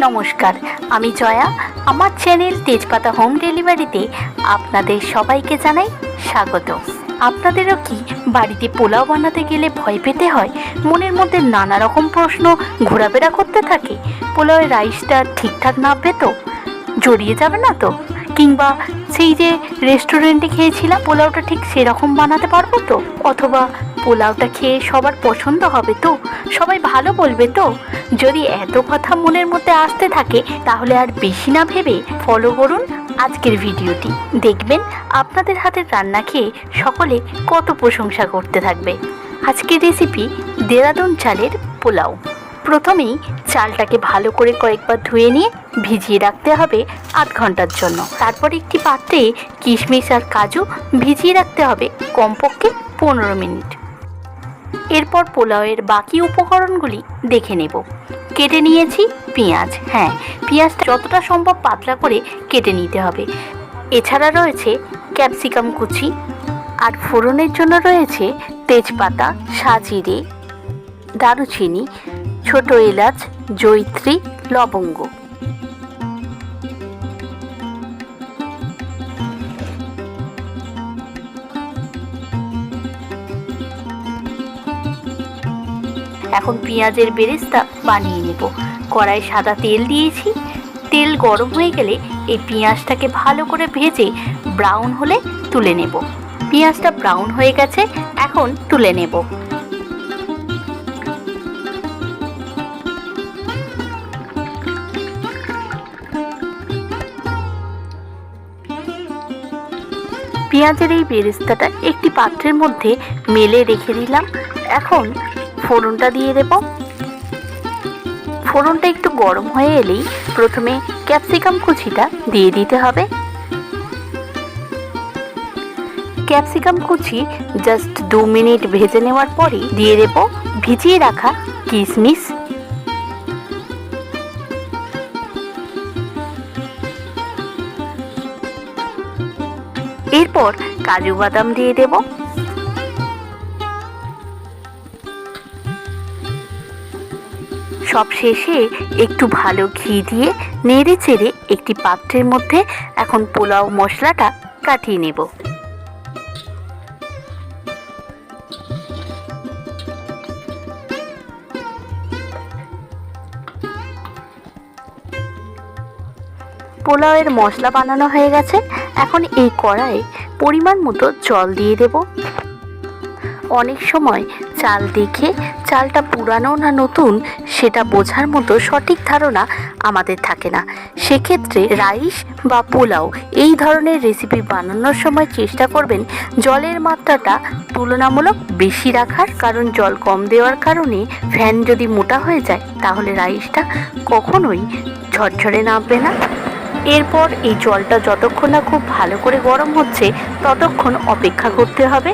নমস্কার। আমি জয়া। আমার চ্যানেল তেজপাতা হোম ডেলিভারিতে আপনাদের সবাইকে জানাই স্বাগত। আপনাদেরও কি বাড়িতে পোলাও বানাতে গেলে ভয় পেতে হয়? মনের মধ্যে নানা রকম প্রশ্ন ঘোরাফেরা করতে থাকে। পোলাওয়ের রাইসটা ঠিকঠাক নামবে তো? জড়িয়ে যাবে না তো? কিংবা সেই যে রেস্টুরেন্টে খেয়েছিলাম, পোলাওটা ঠিক সেরকম বানাতে পারব তো? অথবা পোলাওটা খেয়ে সবার পছন্দ হবে তো? সবাই ভালো বলবে তো? যদি এত কথা মনের মধ্যে আসতে থাকে, তাহলে আর বেশি না ভেবে ফলো করুন আজকের ভিডিওটি। দেখবেন আপনাদের হাতের রান্না খেয়ে সকলে কত প্রশংসা করতে থাকবে। আজকের রেসিপি দেরাদুন চালের পোলাও। প্রথমেই চালটাকে ভালো করে কয়েকবার ধুয়ে নিয়ে ভিজিয়ে রাখতে হবে আধ ঘণ্টার জন্য। তারপর একটি পাত্রে কিশমিশ আর কাজু ভিজিয়ে রাখতে হবে কমপক্ষে পনেরো মিনিট। এরপর পোলাওয়ের বাকি উপকরণগুলি দেখে নেব। কেটে নিয়েছি পেঁয়াজ। হ্যাঁ পেঁয়াজটা যতটা সম্ভব পাতলা করে কেটে নিতে হবে। এছাড়া রয়েছে ক্যাপসিকাম কুচি আর ফোড়নের জন্য রয়েছে তেজপাতা, সাজিরে, দারুচিনি, ছোট এলাচ জৈত্রী লবঙ্গ। এখন পেঁয়াজের বেরেস্তা বানিয়ে নেব। কড়াই সাদা তেল দিয়েছি। তেল গরম হয়ে গেলে এই পেঁয়াজটাকে ভালো করে ভেজে ব্রাউন হলে তুলে নেব। পেঁয়াজটা ব্রাউন হয়ে গেছে, এখন তুলে নেব। পেঁয়াজের এই বেরেস্তাটা একটি পাত্রের মধ্যে মেলে রেখে দিলাম। এখন ফোড়নটা দিয়ে দেব। ফোড়নটা একটু গরম হয়ে এলেই প্রথমে ক্যাপসিকাম কুচিটা দিয়ে দিতে হবে। ক্যাপসিকাম কুচি জাস্ট দু মিনিট ভেজে নেওয়ার পরেই দিয়ে দেব ভিজিয়ে রাখা কিশমিশ এরপর কাজু বাদাম দিয়ে দেব। সব শেষে একটু ভালো ঘি দিয়ে নেড়ে চেড়ে একটি পাত্রের মধ্যে এখন পোলাও মশলাটা কাটিয়ে নেব। পোলাওয়ের মশলা বানানো হয়ে গেছে। এখন এই কড়াইয়ে পরিমাণ মতো জল দিয়ে দেব। অনেক সময় চাল দেখে চালটা পুরানো না নতুন সেটা বোঝার মতো সঠিক ধারণা আমাদের থাকে না। সেক্ষেত্রে রাইস বা পোলাও এই ধরনের রেসিপি বানানোর সময় চেষ্টা করবেন জলের মাত্রাটা তুলনামূলক বেশি রাখার, কারণ জল কম দেওয়ার কারণে ফ্যান যদি মোটা হয়ে যায় তাহলে রাইসটা কখনোই ঝরঝরে নামবে না। এরপর এই জলটা যতক্ষণ না খুব ভালো করে গরম হচ্ছে ততক্ষণ অপেক্ষা করতে হবে।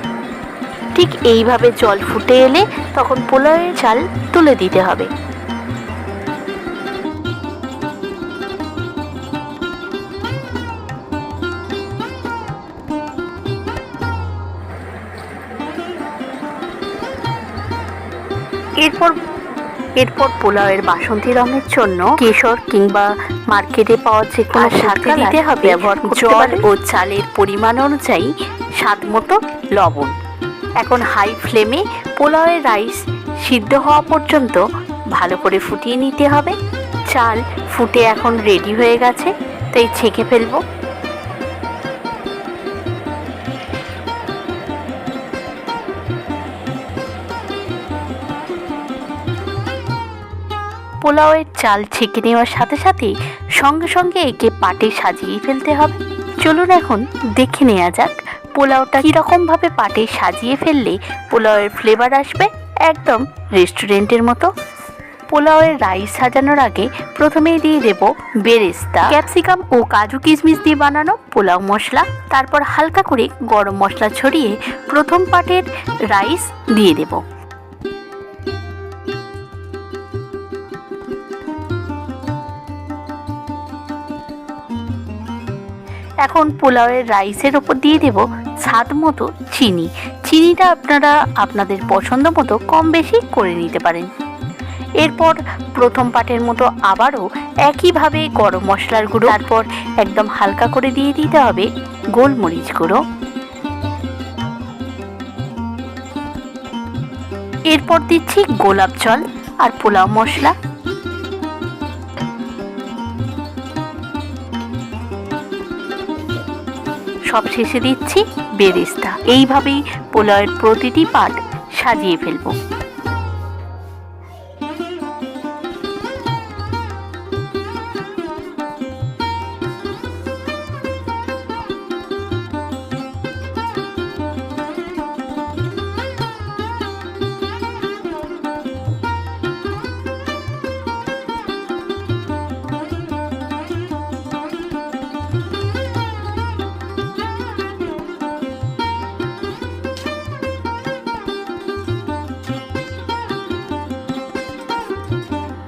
ঠিক এইভাবে জল ফুটে এলে তখন পোলাওয়ের চাল তুলে দিতে হবে। এরপর এরপর পোলাওয়ের বাসন্তী রঙের জন্য কেশর কিংবা মার্কেটে পাওয়া যে কোনো সাথে দিতে হবে জল ও চালের পরিমাণ অনুযায়ী স্বাদ মতো লবণ। এখন হাই ফ্লেমে পোলাওয়ের রাইস সিদ্ধ হওয়া পর্যন্ত ভালো করে ফুটিয়ে নিতে হবে। চাল ফুটে এখন রেডি হয়ে গেছে, তাই ছেঁকে ফেলব। পোলাওয়ের চাল ছেঁকে নেওয়ার সাথে সাথে সঙ্গে সঙ্গে একে পাটে সাজিয়ে ফেলতে হবে। চলুন এখন দেখে নেওয়া যাক পোলাওটা কীরকমভাবে পাটে সাজিয়ে ফেললে পোলাওয়ের ফ্লেভার আসবে একদম রেস্টুরেন্টের মতো। পোলাওয়ের রাইস সাজানোর আগে প্রথমেই দিয়ে দেব বেরেস্তা। ক্যাপসিকাম ও কাজু কিশমিশ দিয়ে বানানো পোলাও মশলা। তারপর হালকা করে গরম মশলা ছড়িয়ে প্রথম পাটের রাইস দিয়ে দেবো। এখন পোলাওয়ের রাইসের ওপর দিয়ে দেব স্বাদ মতো চিনি। চিনিটা আপনারা আপনাদের পছন্দ মতো কম বেশি করে নিতে পারেন। এরপর প্রথম পাটের মতো আবারও একইভাবে গরম মশলার গুঁড়ো, তারপর একদম হালকা করে দিয়ে দিতে হবে গোলমরিচ গুঁড়ো। এরপর দিচ্ছি গোলাপ জল আর পোলাও মশলা। সব শেষে দিচ্ছি বেরেস্তা। এইভাবেই পোলাওয়ের প্রতিটি পাট সাজিয়ে ফেলব।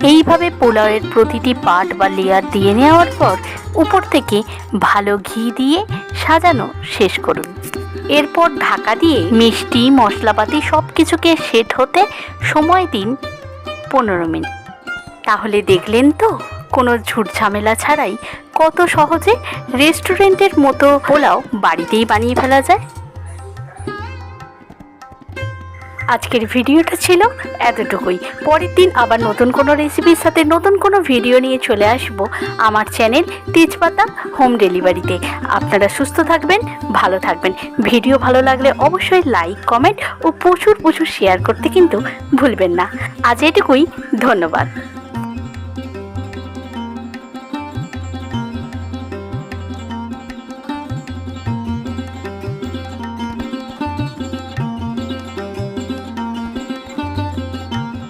এইভাবে পোলাওয়ের প্রতিটি পাট বা লেয়ার দিয়ে নেওয়ার পর উপর থেকে ভালো ঘি দিয়ে সাজানো শেষ করুন। এরপর ঢাকা দিয়ে মিষ্টি, মশলাপাতি সব কিছুকে সেট হতে সময় দিন পনেরো মিনিট। তাহলে দেখলেন তো, কোনো ঝুট ঝামেলা ছাড়াই কত সহজে রেস্টুরেন্টের মতো পোলাও বাড়িতেই বানিয়ে ফেলা যায়। আজকের ভিডিওটা ছিল এতটুকুই। পরের দিন আবার নতুন কোনো রেসিপির সাথে নতুন কোনো ভিডিও নিয়ে চলে আসব আমার চ্যানেল তেজপাতা হোম ডেলিভারিতে আপনারা সুস্থ থাকবেন, ভালো থাকবেন। ভিডিও ভালো লাগলে অবশ্যই লাইক কমেন্ট ও প্রচুর প্রচুর শেয়ার করতে কিন্তু ভুলবেন না। আজ এটুকুই, ধন্যবাদ।